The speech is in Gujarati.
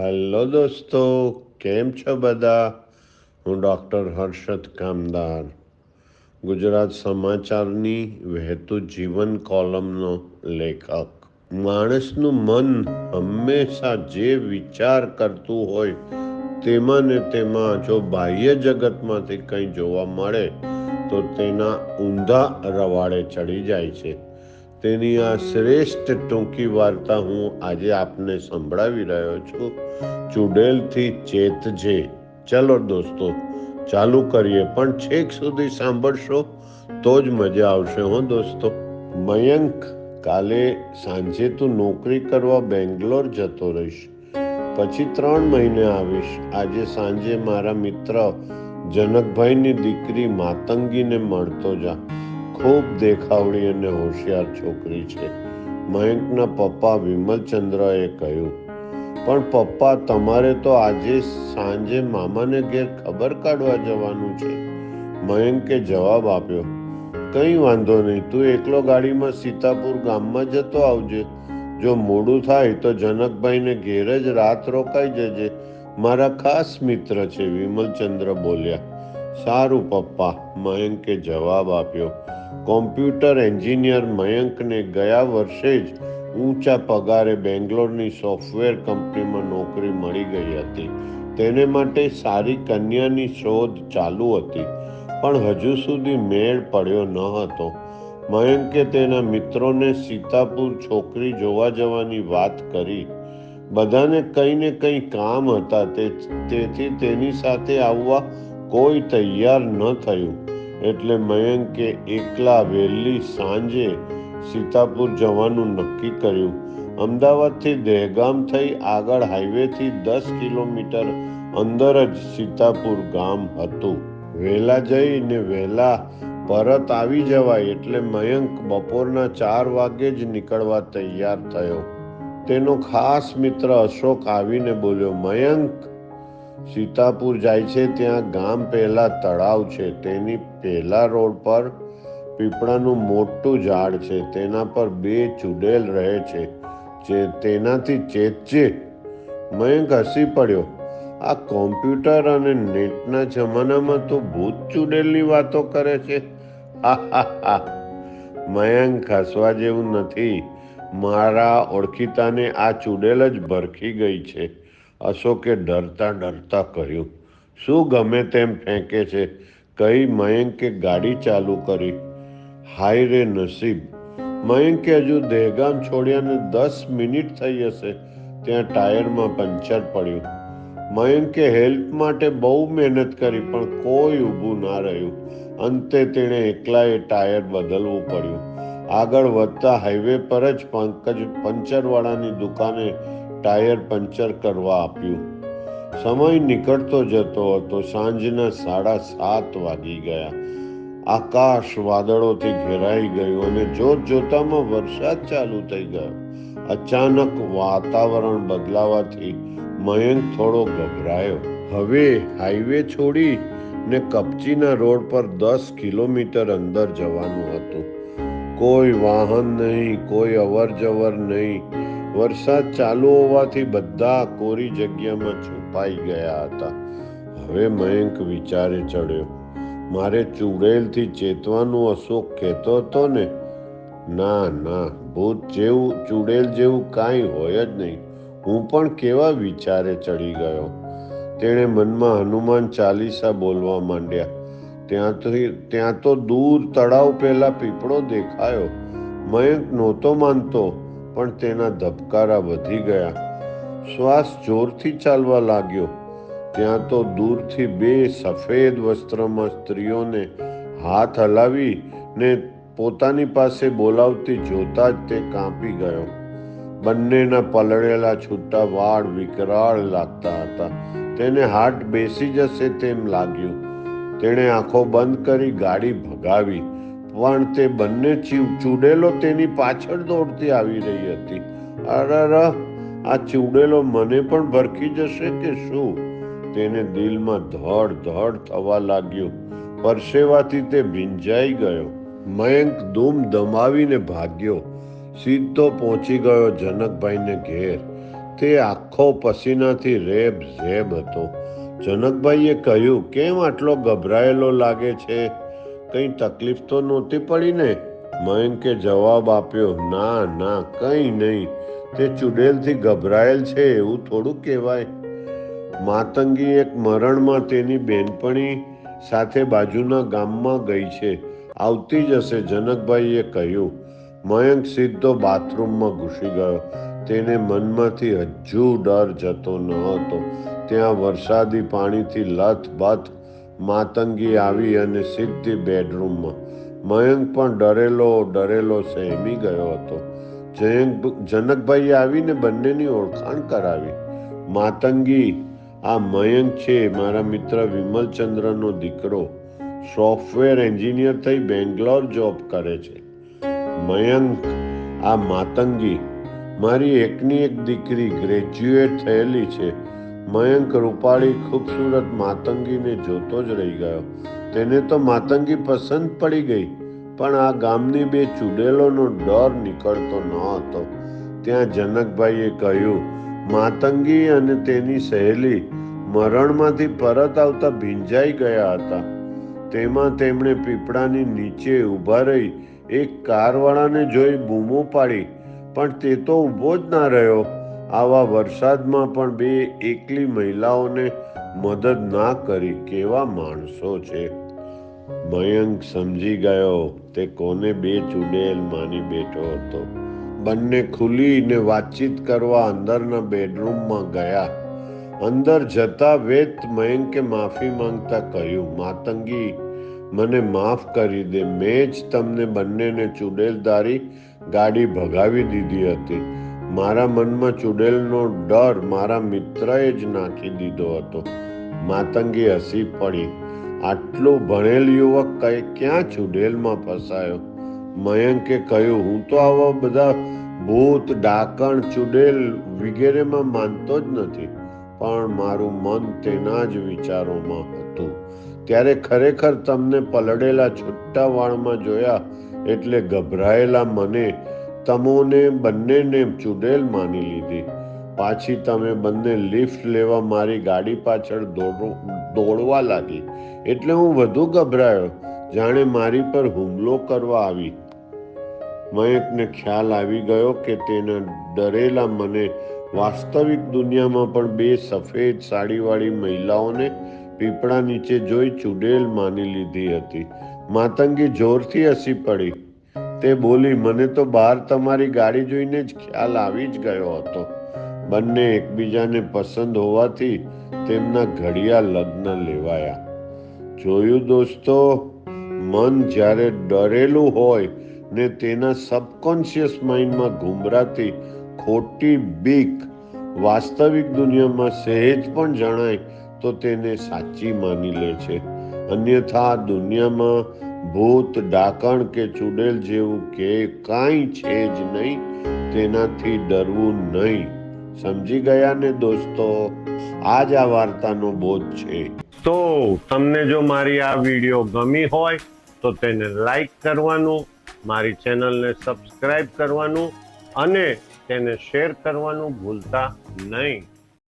હેલો દોસ્તો, કેમ છો બધા? હું ડૉક્ટર હર્ષદ કામદાર. ગુજરાત સમાચારની વહેતું જીવન કોલમનો લેખક. માણસનું મન હંમેશા જે વિચાર કરતું હોય, તેમાં ને તેમાં જો બાહ્ય જગતમાંથી કંઈ જોવા મળે, તો તેના ઊંધા રવાડે ચડી જાય છે. તેની આ શ્રેષ્ઠ ટૂંકી વાર્તા હું આજે આપને સંભળાવી રહ્યો છું. ચુડેલથી ચેતજે ચલો દોસ્તો, ચાલુ કરીએ, પણ છેક સુધી સાંભળશો, તો જ મજા આવશે હો દોસ્તો. મયંક, કાલે સાંજે તું નોકરી કરવા બેંગ્લોર જતો રહીશ. પછી ત્રણ મહિને આવીશ. આજે સાંજે મારા મિત્ર જનકભાઈની દીકરી માતંગીને મળતો જા. ખૂબ દેખાવડી અને હોશિયાર છોકરી છે. મયંકના પપ્પા વિમલચંદ્રએ કહ્યું, પણ પપ્પા, તમારે તો આજે સાંજે મામાને ઘેર ખબર કાઢવા જવાનું છે. મયંકે જવાબ આપ્યો, કંઈ વાંધો નહીં, તું એકલો ગાડીમાં સીતાપુર ગામમાં જતો આવજે. જો મોડું થાય તો જનકભાઈને ઘેર જ રાત રોકાઈ જજે. મારા ખાસ મિત્ર છે, વિમલચંદ્ર બોલ્યા. સારું, પપ્પા. મયંકે જવાબ આપ્યો, કોમ્પ્યુટર એન્જિનિયર મયંકને ગયા વર્ષે જ ઊંચા પગારે બેંગ્લોરની સોફ્ટવેર કંપનીમાં નોકરી મળી ગઈ હતી. તેને માટે સારી કન્યાની શોધ ચાલુ હતી, પણ હજુ સુધી મેળ પડ્યો ન હતો. મયંકે તેના મિત્રોને સીતાપુર છોકરી જોવા જવાની વાત કરી. બધાને કંઈ ને કંઈ કામ હતા તેથી તેની સાથે આવવા કોઈ તૈયાર ન થયું. એટલે મયંકે એકલા વહેલી સાંજે સીતાપુર જવાનું નક્કી કર્યું. અમદાવાદથી દહેગામ થઈ આગળ હાઈવેથી દસ કિલોમીટર અંદર જ સીતાપુર ગામ હતું. વહેલા જઈને વહેલા પરત આવી જવાય એટલે મયંક બપોરના ચાર વાગે જ નીકળવા તૈયાર થયો. તેનો ખાસ મિત્ર અશોક આવીને બોલ્યો, મયંક સીતાપુર જાય છે, ત્યાં ગામ પહેલા તળાવ છે. તેની પહેલા રોડ પર પીપળાનું મોટું ઝાડ છે. તેના પર બે ચુડેલ રહે છે. જે તેનાથી ચેતજે મયંક હસી પડ્યો. આ કોમ્પ્યુટર અને નેટના જમાનામાં તો ભૂત ચુડેલની વાતો કરે છે. મયંક હસવા જેવું નથી. મારા ઓળખીતાને આ ચુડેલ જ ભરખી ગઈ છે. અશોકે ડરતા ડરતા કહ્યું, શું ગમે તેમ ફેંકે છે? કઈ મયંકે ગાડી ચાલુ કરી? હાય રે નસીબ, મયંકે હજુ દહેગામ છોડ્યાને દસ મિનિટ થઈ હશે, ત્યાં ટાયરમાં પંચર પડ્યું. મયંકે હેલ્પ માટે બહુ મહેનત કરી, પણ કોઈ ઊભું ના રહ્યું. અંતે તેણે એકલાએ ટાયર બદલવું પડ્યું. આગળ વધતા હાઈવે પર જ પંકજ પંચરવાળાની દુકાને ટાયર પંચર કરવા આપ્યું. સમય નીકળતો જતો હતો. સાંજના સાડા સાત વાગી ગયા. આકાશ વાદળોથી ઘેરાઈ ગયું અને જોત જોતામાં વરસાદ ચાલુ થઈ ગયો. અચાનક વાતાવરણ બદલાવાથી મયંક થોડો ગભરાયો. હવે હાઈવે છોડી ને કપચીના રોડ પર દસ કિલોમીટર અંદર જવાનું હતું. કોઈ વાહન નહીં, કોઈ અવર જવર નહીં. વરસાદ ચાલુ હોવાથી બધા કોરી જગ્યામાં છુપાઈ ગયા હતા. હવે મયંક વિચારે ચડ્યો, મારે ચુડેલથી ચેતવાનું અશોક કહેતો હતો ને. ના ના, ભૂત જેવું, ચુડેલ જેવું કાંઈ હોય જ નહીં. હું પણ કેવા વિચારે ચડી ગયો. તેણે મનમાં હનુમાન ચાલીસા બોલવા માંડ્યા. ત્યાં તો ત્યાં તો દૂર તળાવ પહેલા પીપળો દેખાયો. મયંક નહોતો માનતો. પણ તેના ધબકારા વધી ગયા. શ્વાસ જોરથી ચાલવા લાગ્યો. ત્યાં તો દૂરથી બે સફેદ વસ્ત્રમાં સ્ત્રીઓને હાથ હલાવી ને પોતાની પાસે બોલાવતી જોતા જ તે કાંપી ગયો. બંનેના પલળેલા છૂટા વાળ વિકરાળ લાગતા હતા. તેને હાર્ટ બેસી જશે તેમ લાગ્યું. તેણે આંખો બંધ કરી ગાડી ભગાવી. પણ તે બંને ચૂડેલો તેની પાછળ દોડતી આવી રહી હતી. અરર આ ચૂડેલો મને પણ ભરખી જશે કે શું? તેને દિલમાં ધડ ધડ થવા લાગ્યું. પરસેવાથી તે ભીંજાઈ ગયો. મયંક ધૂમ દમાવીને ભાગ્યો. સીધો પહોંચી ગયો જનકભાઈને ઘેર. તે આખો પસીનાથી રેબ ઝેબ હતો. જનકભાઈએ કહ્યું, કેમ આટલો ગભરાયેલો લાગે છે? કંઈ તકલીફ તો નહોતી પડી ને? મયંકે જવાબ આપ્યો, ના ના, કંઈ નહીં. તે ચુડેલથી ગભરાયેલ છે, એવું થોડું કહેવાય. માતંગી એક મરણમાં તેની બેનપણી સાથે બાજુના ગામમાં ગઈ છે. આવતી જ હશે, જનકભાઈએ કહ્યું. મયંક સીધો બાથરૂમમાં ઘૂસી ગયો. તેને મનમાંથી હજુ ડર જતો ન હતો. ત્યાં વરસાદી પાણીથી લથબથ માતંગી આવી અને સીધી બેડરૂમમાં. મયંક પણ ડરેલો ડરેલો સહેમી ગયો હતો. જયંક જનકભાઈએ આવીને બંનેની ઓળખાણ કરાવી. માતંગી, આ મયંક છે મારા મિત્ર વિમલચંદ્રનો દીકરો. સોફ્ટવેર એન્જિનિયર થઈ બેંગ્લોર જોબ કરે છે. મયંક, આ માતંગી, મારી એકની એક દીકરી ગ્રેજ્યુએટ થયેલી છે. મયંક રૂપાળી ખૂબસૂરત માતંગીને જોતો જ રહી ગયો. તેને તો માતંગી પસંદ પડી ગઈ, પણ આ ગામની બે ચુડેલોનો ડર નીકળતો ન હતો. ત્યાં જનકભાઈએ કહ્યું, માતંગી અને તેની સહેલી મરણમાંથી પરત આવતા ભીંજાઈ ગયા હતા. તેમાં તેમણે પીપળાની નીચે ઊભા રહી એક કારવાળાને જોઈ બૂમો પાડી, પણ તે તો ઊભો જ ના રહ્યો. આવા વરસાદમાં પણ બે એકલી મહિલાઓને મદદ ના કરી કેવા માણસો છે? મયંક સમજી ગયો તે કોને બે ચુડેલ માની બેઠો હતો. બંને ખુલીને વાતચીત કરવા અંદરના બેડરૂમમાં ગયા. અંદર જતા વેત મયંકે માફી માંગતા કહ્યું, માતંગી, મને માફ કરી દે. મેં જ તમને બંનેને ચુડેલદારી ગાડી ભગાવી દીધી હતી. મારા મનમાં ચુડેલનો ડર મારા મિત્રએ જ નાખી દીધો હતો. માતંગી હસી પડી. આટલો ભણેલ યુવક કઈ ક્યાં ચુડેલમાં ફસાયો? મયંકે કહ્યું, હું તો આવા બધા ભૂત, ડાકણ, ચુડેલ વગેરેમાં માનતો જ નથી, પણ મારું મન તેના જ વિચારોમાં હતું. ત્યારે ખરેખર તમને પલળેલા છૂટા વાળમાં જોયા એટલે ગભરાયેલા મને તમોને બંનેને ચુડેલ માની લીધી. પાછી તમે બંને લિફ્ટ લેવા મારી ગાડી પાછળ દોડો- દોડવા લાગી. એટલે હું વધુ ગભરાયો. જાણે મારી પર હુમલો કરવા આવી. મયંકને ખ્યાલ આવી ગયો કે તેના ડરેલા મને વાસ્તવિક દુનિયામાં પણ બે સફેદ સાડીવાળી મહિલાઓને પીપળા નીચે જોઈ ચુડેલ માની લીધી હતી. માતંગી જોરથી હસી પડી. તે બોલી, મને તો બહાર તમારી ગાડી જોઈને જ ખ્યાલ આવી જ ગયો હતો. બંને એકબીજાને પસંદ હોવાથી તેમના ઘડિયા લગ્ન લેવાયા. જોયું દોસ્તો, મન જ્યારે ડરેલું હોય ને તેના સબકોન્શિયસ માઇન્ડમાં ઘૂમરાતી ખોટી બીક વાસ્તવિક દુનિયામાં સહેજ પણ જણાય તો તેને સાચી માની લે છે. અન્યથા દુનિયામાં ભૂત, ડાકણ કે ચુડેલ જેવું કે કાંઈ છે જ નહીં, તેનાથી ડરવું નહીં. સમજી ગયા ને દોસ્તો? આ જ આ વાર્તાનો બોધ છે. તો તમને જો મારી આ વીડિયો ગમી હોય, તો તેને લાઈક કરવાનું, મારી ચેનલને સબસ્ક્રાઇબ કરવાનું અને તેને શેર કરવાનું ભૂલતા નહીં.